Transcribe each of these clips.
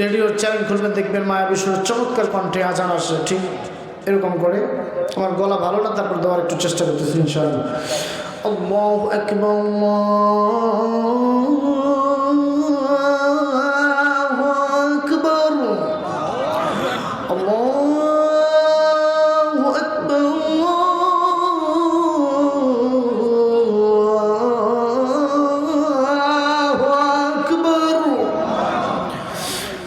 রেডিওর চ্যানেল খুলবেন, দেখবেন মায়া বিষ্ণুর চমৎকার কণ্ঠে আজান আসে, ঠিক এরকম করে। আমার গলা ভালো না, তারপর দেওয়ার একটু চেষ্টা করতেছি, ইনশাআল্লাহ।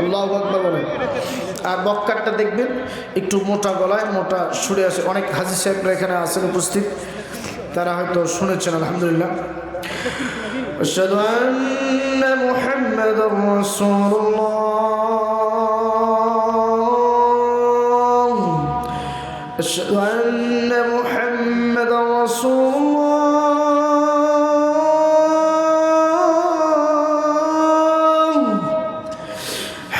আল্লাহ আকবার বলেন আর বক্কারটা দেখবেন একটু মোটা গলায় মোটা সুরে আছে অনেক হাজি সাহেবরা এখানে আছেন উপস্থিত তারা হয়তো শুনেছেন আলহামদুলিল্লাহ أشهد أن محمد رسول الله أشهد أن محمد رسول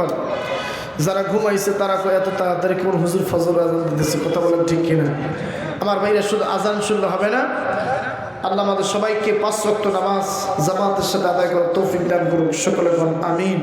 আল্লাহু যারা ঘুমাইছে, তারা এত তাড়াতাড়ি কেমন হুজুর ফজর আজান দিতেছে? কথা বলেন ঠিক কিনা? আমার ভাইরা শুধু আজান শুনলে হবে না? আল্লাহ আমাদের সবাইকে পাঁচ রক্ত নামাজ জামাতের সাথে আদায় করার তৌফিক দান করুক। সকলে বলুন, আমিন।